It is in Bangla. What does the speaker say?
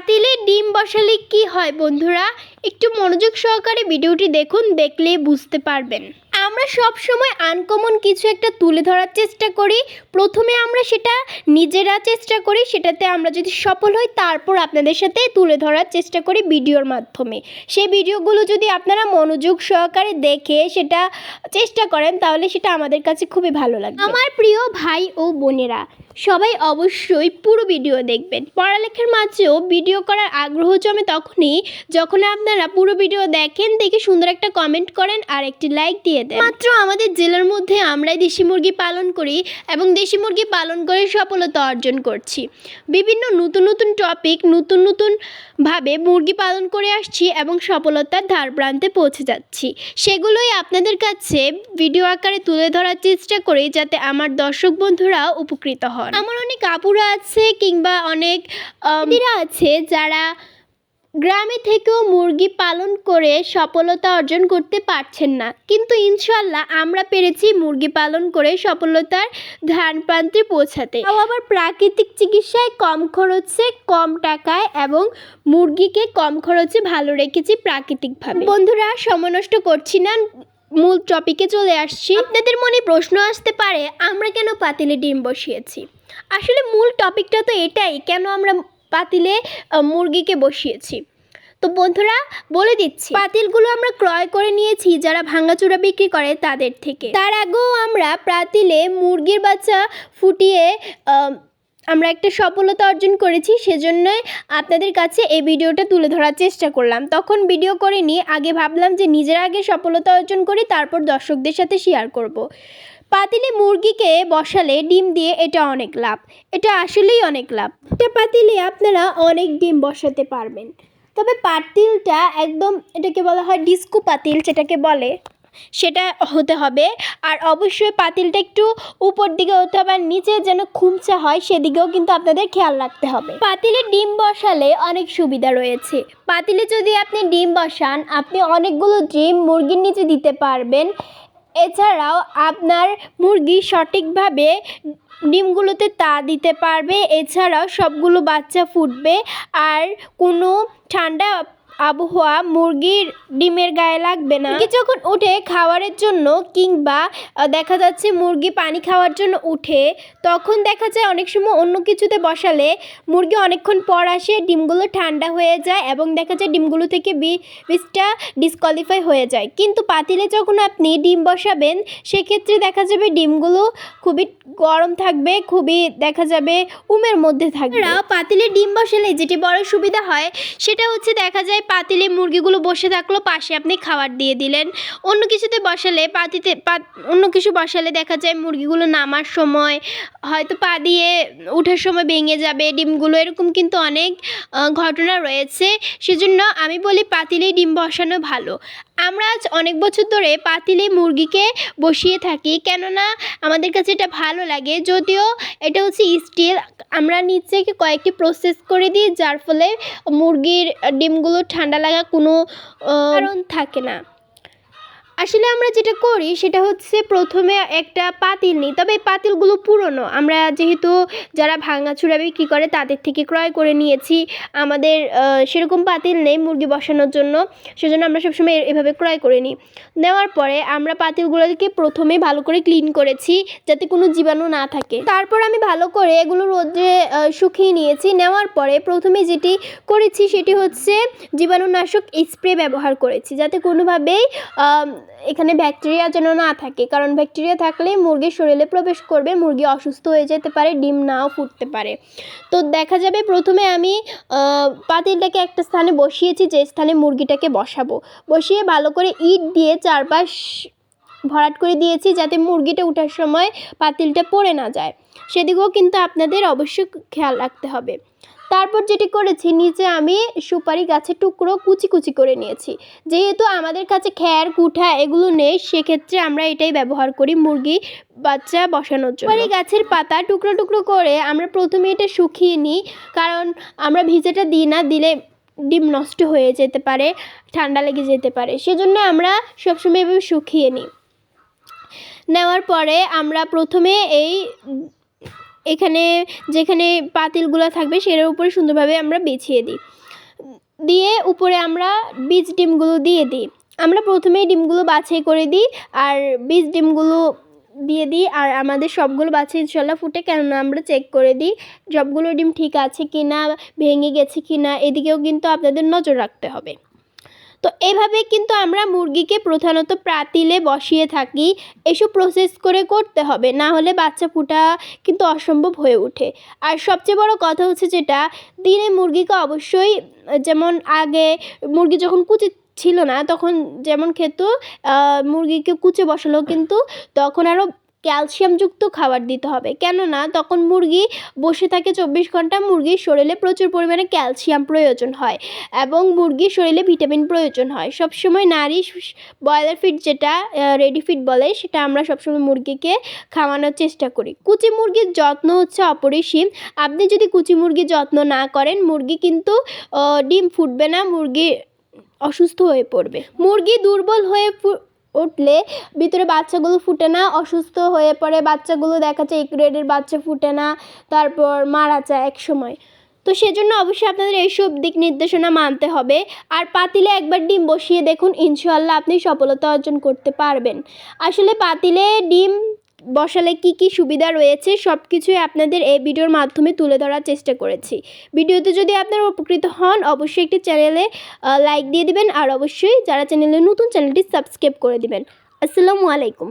পাতিলে ডিম বসালে কি হয় বন্ধুরা? একটু মনোযোগ সহকারে ভিডিওটি দেখুন দেখলেই বুঝতে পারবেন। আমরা সব সময় আনকমন কিছু একটা তুলে ধরার চেষ্টা করি। প্রথমে আমরা সেটা নিজেরা চেষ্টা করি, সেটাতে আমরা যদি সফল হই, তারপর আপনাদের সাথে তুলে ধরার চেষ্টা করি ভিডিওর মাধ্যমে। সেই ভিডিওগুলো যদি আপনারা মনোযোগ সহকারে দেখে সেটা চেষ্টা করেন, তাহলে সেটা আমাদের কাছে খুবই ভালো লাগে আমার প্রিয় ভাই ও বোনেরা, সবাই অবশ্যই পুরো ভিডিও দেখবেন। পড়ালেখার মাঝেও ভিডিও করার আগ্রহ জমে তখনই যখন আপনারা পুরো ভিডিও দেখেন, দেখে সুন্দর একটা কমেন্ট করেন আর একটি লাইক দিয়ে দেন। মাত্র আমাদের জেলার মধ্যে আমরাই দেশি মুরগি পালন করি এবং দেশি মুরগি পালন করে সফলতা অর্জন করছি। বিভিন্ন নতুন নতুন টপিক নতুন নতুন ভাবে মুরগি পালন করে আসছি এবং সফলতার ধার প্রান্তে পৌঁছে যাচ্ছি। সেগুলোই আপনাদের কাছে ভিডিও আকারে তুলে ধরার চেষ্টা করি যাতে আমার দর্শক বন্ধুরা উপকৃত হন। আমার অনেক আপুরা আছে কিংবা অনেক আছে যারা গ্রামে থেকেও মুরগি পালন করে সফলতা অর্জন করতে পারছেন না। কিন্তু ইনশাল্লাহ আমরা পেরেছি মুরগি পালন করে সফলতার ধান প্রান্তে পৌঁছাতে। আবার প্রাকৃতিক চিকিৎসায় কম খরচে, কম টাকায় এবং মুরগিকে কম খরচে ভালো রেখেছি প্রাকৃতিকভাবে। বন্ধুরা, সময় নষ্ট করছি না। মূল টপিকে চলে আসছি। আপনাদের মনে প্রশ্ন আসতে পারে, আমরা কেন পাতিলে ডিম বসিয়েছি? আসলে মূল টপিকটা তো এটাই, কেন আমরা পাতিলে মুরগিকে বসিয়েছি। তো বন্ধুরা, বলে দিচ্ছি, পাতিলগুলো আমরা ক্রয় করে নিয়েছি যারা ভাঙাচোরা বিক্রি করে তাদের থেকে। তার আগেও আমরা পাতিলে মুরগির বাচ্চা ফুটিয়ে আমরা একটা সফলতা অর্জন করেছি, সেজন্যই আপনাদের কাছে এই ভিডিওটা তুলে ধরার চেষ্টা করলাম। তখন ভিডিও করিনি, আগে ভাবলাম যে নিজের আগে সফলতা অর্জন করি, তারপর দর্শকদের সাথে শেয়ার করব। পাতিলে মুরগিকে বসালে ডিম দিয়ে এটা অনেক লাভ। এটা আসলেই অনেক লাভ। এটা পাতিলে আপনারা অনেক ডিম বসাতে পারবেন। তবে পাতিলটা একদম এটাকে বলা হয় ডিস্কো পাতিল যেটাকে বলে, সেটা হতে হবে। আর অবশ্যই পাতিলটা একটু উপর দিকে হতে হবে আর নিচে যেন খুমচা হয়, সেদিকেও কিন্তু আপনাদের খেয়াল রাখতে হবে। পাতিলে ডিম বসালে অনেক সুবিধা রয়েছে। পাতিলে যদি আপনি ডিম বসান, আপনি অনেকগুলো ডিম মুরগির নিচে দিতে পারবেন। এছাড়াও আপনার মুরগি সঠিকভাবে ডিমগুলোতে তা দিতে পারবে। এছাড়াও সবগুলো বাচ্চা ফুটবে। আর কোনো ঠান্ডা আবহাওয়া মুরগির ডিমের গায়ে লাগবে না। মুরগি যখন উঠে খাওয়ারের জন্য কিংবা দেখা যাচ্ছে মুরগি পানি খাওয়ার জন্য উঠে, তখন দেখা যায় অনেক সময় অন্য কিছুতে বসালে মুরগি অনেকক্ষণ পর আসে, ডিমগুলো ঠান্ডা হয়ে যায় এবং দেখা যায় ডিমগুলো থেকে বি- বীজটা ডিসকোয়ালিফাই হয়ে যায়। কিন্তু পাতিলে যখন আপনি ডিম বসাবেন, সেক্ষেত্রে দেখা যাবে ডিমগুলো খুবই গরম থাকবে, খুবই দেখা যাবে উমের মধ্যে থাকবে। পাতিলে ডিম বসালে যেটি বড় সুবিধা হয়, সেটা হচ্ছে দেখা যায় পাতিলে মুরগিগুলো বসে থাকল, পাশে আপনি খাবার দিয়ে দিলেন। অন্য কিছুতে বসালে পাতিতে অন্য কিছু বসালে দেখা যায় মুরগিগুলো নামার সময়, হয়তো পা দিয়ে ওঠার সময় ভেঙে যাবে ডিমগুলো, এরকম কিন্তু অনেক ঘটনা রয়েছে। সেজন্য আমি বলি পাতিলেই ডিম বসানো ভালো। আমরা আজ অনেক বছর ধরে পাতিলে মুরগিকে বসিয়ে থাকি, কেননা আমাদের কাছে এটা ভালো লাগে। যদিও এটা হচ্ছে স্টিল আমরা নিচে কয়েকটি প্রসেস করে দিই, যার ফলে মুরগির ডিমগুলো ঠান্ডা লাগা কোনো কারণ থাকে না। আসলে আমরা যেটা করি সেটা হচ্ছে প্রথমে একটা পাতিল নিই। তবে এই পাতিলগুলো পুরনো। আমরা যেহেতু যারা ভাঙাচুরা বিক্রি করে তাদের থেকে ক্রয় করে নিয়েছি। আমাদের সেরকম পাতিল নেই মুরগি বসানোর জন্য। সেজন্য আমরা সবসময় এভাবে ক্রয় করে নিই। নেওয়ার পরে আমরা পাতিলগুলোকে প্রথমে ভালো করে ক্লিন করেছি যাতে কোনো জীবাণু না থাকে। তারপর আমি ভালো করে এগুলো রোদে শুকিয়ে নিয়েছি। নেওয়ার পরে প্রথমে যেটি করেছি সেটি হচ্ছে জীবাণুনাশক স্প্রে ব্যবহার করেছি। যাতে কোনোভাবেই এখানে ব্যাকটেরিয়া যেন না থাকে। কারণ ব্যাকটেরিয়া থাকলে মুরগির শরীরে প্রবেশ করবে, মুরগি অসুস্থ হয়ে যেতে পারে, ডিম নাও ফুটতে পারে। তো দেখা যাবে প্রথমে আমি পাতিলটাকে একটা স্থানে বসিয়েছি, যে স্থানে মুরগিটাকে বসাবো। বসিয়ে ভালো করে ইট দিয়ে চারপাশ ভরাট করে দিয়েছি, যাতে মুরগিটা ওঠার সময় পাতিলটা পড়ে না যায়। সেদিকেও কিন্তু আপনাদের অবশ্যই খেয়াল রাখতে হবে। তারপর যেটি করেছি, নিচে আমি সুপারি গাছের টুকরো কুচি কুচি করে নিয়েছি। যেহেতু আমাদের কাছে খ্যার, কুঠা এগুলো নেই, সেক্ষেত্রে আমরা এটাই ব্যবহার করি মুরগি বাচ্চা বসানোর জন্য। সুপারি গাছের পাতা টুকরো টুকরো করে আমরা প্রথমে এটা শুকিয়ে নিই, কারণ আমরা ভিজেটা দিই না, দিলে ডিম নষ্ট হয়ে যেতে পারে, ঠান্ডা লেগে যেতে পারে। সেজন্য আমরা সবসময় এভাবে শুকিয়ে নিই। নেওয়ার পরে আমরা প্রথমে এই এখানে যেখানে পাতিলগুলো থাকবে সেটার উপরে সুন্দরভাবে আমরা বিছিয়ে দিই। দিয়ে উপরে আমরা বীজ ডিমগুলো দিয়ে দিই। আমরা প্রথমেই ডিমগুলো বাছাই করে দিই আর বীজ ডিমগুলো দিয়ে দিই আর আমাদের সবগুলো বাচ্চা ইনশাল্লাহ ফুটে, কেননা আমরা চেক করে দিই সবগুলো ডিম ঠিক আছে কি না ভেঙে গেছে কি না এদিকেও কিন্তু আপনাদের নজর রাখতে হবে। তো এভাবে কিন্তু আমরা মুরগিকে প্রধানত প্রাতিলে বসিয়ে থাকি, এসব প্রসেস করে করতে হবে, না হলে বাচ্চা ফোটা কিন্তু অসম্ভব হয়ে ওঠে। আর সবচেয়ে বড় কথা হচ্ছে যেটা, দিনে মুরগিকে অবশ্যই যেমন আগে মুরগি যখন কুচি ছিল না, তখন যেমন খেত মুরগিকে কুচে বসালো কিন্তু তখন আরও ক্যালসিয়ামযুক্ত খাবার দিতে হবে। কেননা তখন মুরগি বসে থাকে চব্বিশ ঘণ্টা, মুরগির শরীরে প্রচুর পরিমাণে ক্যালসিয়াম প্রয়োজন হয় এবং মুরগির শরীরে ভিটামিন প্রয়োজন হয়। সবসময় নারী ব্রয়লার ফিড যেটা রেডি ফিড বলে, সেটা আমরা সবসময় মুরগিকে খাওয়ানোর চেষ্টা করি। কুচি মুরগির যত্ন হচ্ছে অপরিসীম। আপনি যদি কুচি মুরগির যত্ন না করেন, মুরগি কিন্তু ডিম ফুটবে না, মুরগি অসুস্থ হয়ে পড়বে। মুরগি দুর্বল হয়ে উঠলে ভিতরে বাচ্চাগুলো ফুটে না, অসুস্থ হয়ে পড়ে, বাচ্চাগুলো দেখা যায় গ্রেডের বাচ্চা ফুটে না, তারপর মারা যায় এক সময়। তো সেজন্য অবশ্যই আপনাদের এইসব দিক নির্দেশনা মানতে হবে। আর পাতিলে একবার ডিম বসিয়ে দেখুন ইনশাল্লাহ আপনি সফলতা অর্জন করতে পারবেন। আসলে পাতিলে ডিম বসালে কি কি সুবিধা রয়েছে সব কিছুই আপনাদের এই ভিডিওর মাধ্যমে তুলে ধরার চেষ্টা করেছি। ভিডিওতে যদি আপনারা উপকৃত হন, অবশ্যই একটি চ্যানেলে লাইক দিয়ে দিবেন, আর অবশ্যই যারা চ্যানেলে নতুন, চ্যানেলটি সাবস্ক্রাইব করে দিবেন। আসসালামু আলাইকুম।